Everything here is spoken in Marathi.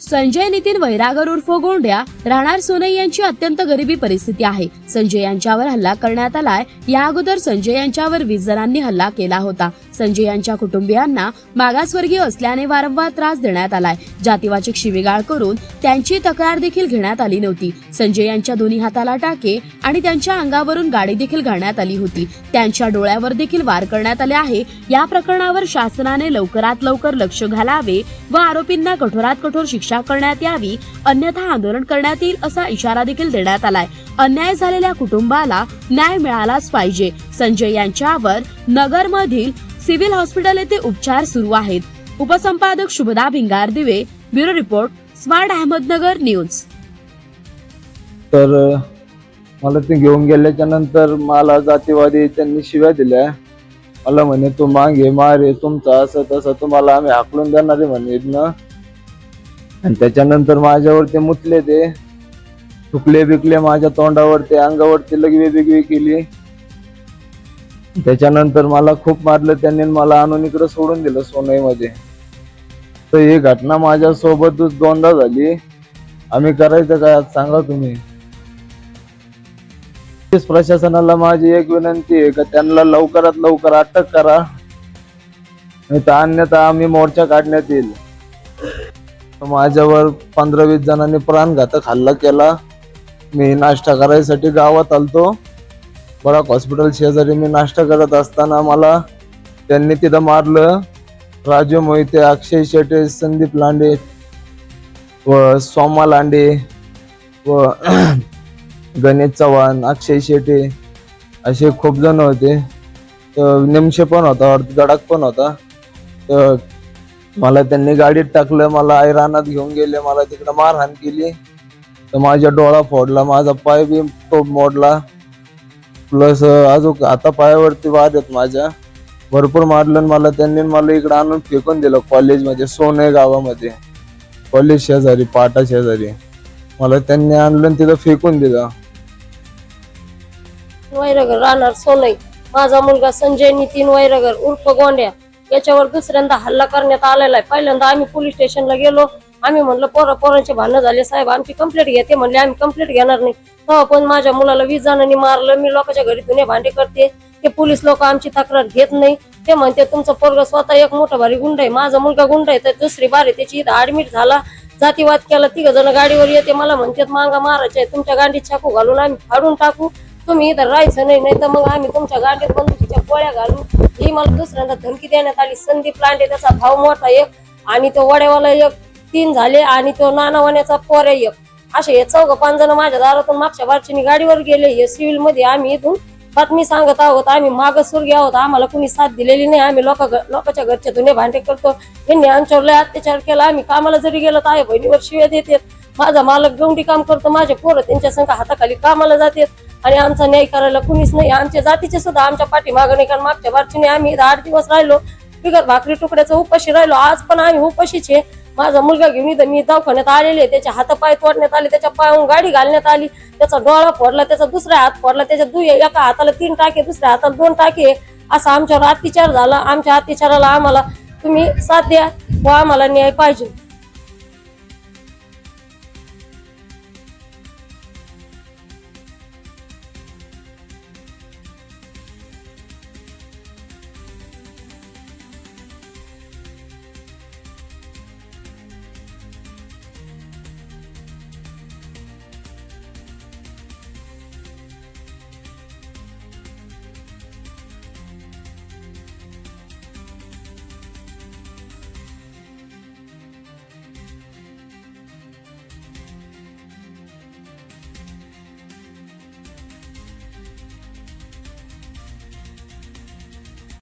संजय नितीन वैरागर उर्फ गोंड्या राहणार सोनई यांची अत्यंत गरिबी परिस्थिती आहे. संजय यांच्यावर हल्ला करण्यात आलाय. या अगोदर संजय यांच्यावर वीस जणांनी हल्ला केला होता. संजय यांच्या कुटुंबियांना मागासवर्गीय असल्याने वारंवार त्रास देण्यात आलाय. जातीवाचक शिवीगाळ करून त्यांची तक्रार देखील घेण्यात आली नव्हती. संजय यांच्या दोन्ही हाताला टाके आणि त्यांच्या अंगावरून गाडी देखील घालण्यात आली होती. त्यांच्या डोळ्यावर देखील वार करण्यात आले आहे. या प्रकरणावर शासनाने लवकरात लवकर लक्ष घालावे व आरोपींना कठोरात कठोर शिक्षा करण्यात यावी अन्यथा आंदोलन करण्यात येईल असा इशारा देखील देण्यात आलाय. अन्याय झालेल्या कुटुंबाला न्याय मिळालाच पाहिजे. संजय यांच्यावर नगरमधील सिव्हिल हॉस्पिटल येथे उपचार सुरू आहेत. उपसंपादक Shubhada Bhingardive bureau report smart Ahmednagar news. तर मला ते घेऊन गेल्याच्यानंतर मला जातीवादी त्यांनी शिव्या दिल्या. मला म्हणे तू मागे मारे तुमचं असं तसं तुम्हाला आम्ही हाकलून देणार म्हणे. आणि त्याच्यानंतर माझ्यावरती मुतले ते. थुकले बिकले माझ्या तोंडावरती अंगावरती लगवी बिगवी केली. त्याच्यानंतर मला खूप मारलं त्यांनी मला आणून इकडं सोडून दिलं सोनईमध्ये. तर ही घटना माझ्या सोबतच दोनदा झाली. आम्ही करायचं काय आज सांगा तुम्ही? पोलीस प्रशासनाला माझी एक विनंती आहे का त्यांना लवकरात लवकर अटक करा. नाही तर अन्यथा आम्ही मोर्चा काढण्यात येईल. माझ्यावर पंधरा वीस जणांनी प्राणघातक हल्ला केला. मी नाश्ता करायसाठी गावात आलतो. बराक हॉस्पिटल शेजारी मी नाश्ता करत असताना मला त्यांनी तिथं मारलं. राजू मोहिते अक्षय शेटे संदीप लांडे व सोमा लांडे व गणेश चव्हाण अक्षय शेटे असे खूप जण होते. तर निमशे पण होता वरती पण होता. तर मला त्यांनी गाडीत टाकलं मला ऐरानात घेऊन गेले मला तिकडं मारहाण केली. तर माझ्या डोळा फोडला माझा पाय बी तो मोडला. प्लस अजून आता पायावरती वाद आहेत माझ्या. भरपूर मारलं आणि मला त्यांनी मला इकडं आणून फेकून दिलं कॉलेजमध्ये सोने गावामध्ये. कॉलेज शेजारी पाटा शेजारी. मला त्यांनी आणलं तिथं फेकून दिलं. वैरगर राहणार सोनई. माझा मुलगा संजय नितीन वैरगर उर्फ गोंड्या. याच्यावर दुसऱ्यांदा हल्ला करण्यात आलेला आहे. पहिल्यांदा आम्ही पोलीस स्टेशनला गेलो. आम्ही म्हणलं पोरं पोरांचे भांडणं झाले साहेब आमची कंप्लेंट घेते. म्हणले आम्ही कंप्लेंट घेणार नाही. तेव्हा पण माझ्या मुलाला वीस जणांनी मारलं. मी लोकांच्या घरी धुणे भांडे करते. ते पोलीस लोक आमची तक्रार घेत नाही. ते म्हणते तुमचं पोरग स्वतः एक मोठा भारी गुंड आहे. माझा मुलगा गुंड आहे तर दुसरी बारी त्याची इथं ऍडमिट झाला. जातीवाद केला. तिघ जण गाडीवर येते. मला म्हणतात मांगा मारायचे तुमच्या गांडीत चाकू घालून आम्ही फाडून टाकू. तुम्ही इथं राहायचं नाही नाही तर मग आम्ही तुमच्या गाडीत बंदुकीच्या गोळ्या घालू ही मला दुसऱ्यांदा धमकी देण्यात आली. संदीप लांडे त्याचा भाव मोठा एक आणि तो वड्यावाला एक तीन झाले आणि तो नानावाण्याचा पोर एक. असे हे चौघ पाच जण माझ्या दारातून मागच्या बारचीनी गाडीवर गेले. हे सिव्हिलमध्ये आम्ही इथून बातमी सांगत आहोत. आम्ही मागस्वर्गीय आहोत. आम्हाला कुणी साथ दिलेली नाही. आम्ही लोक लोकांच्या घरच्या धुणे भांडे करतो. यांनी आमच्यावर लय अत्याचार केला. आम्ही कामाला जरी गेलो तर आहे बहिणीवर शिव्या देतात माझा मालक गवंडी काम करतो माझे पोरं त्यांच्या संघ हाताखाली कामाला जातात आणि आमचा न्याय करायला कुणीच नाही. आमच्या जातीचे सुद्धा आमच्या पाठीमागं नाही कारण मागच्या बारचीने आम्ही दहा आठ दिवस राहिलो. बिगर भाकरी तुकड्याचं उपाशी राहिलो. आज पण आम्ही उपाशीच. आहे माझा मुलगा घेऊन इथं मी दवाखान्यात आलेले त्याच्या हातापाय तोडण्यात आले त्याच्या पायावरून गाडी घालण्यात आली. त्याचा डोळा फोडला त्याचा दुसरा हात फोडला त्याच्या दु एका हाताला तीन टाके दुसऱ्या हाताला दोन टाके. असा आमच्यावर अत्याचार झाला. आमच्या अत्याचाराला आम्हाला तुम्ही साथ द्या व आम्हाला न्याय पाहिजे.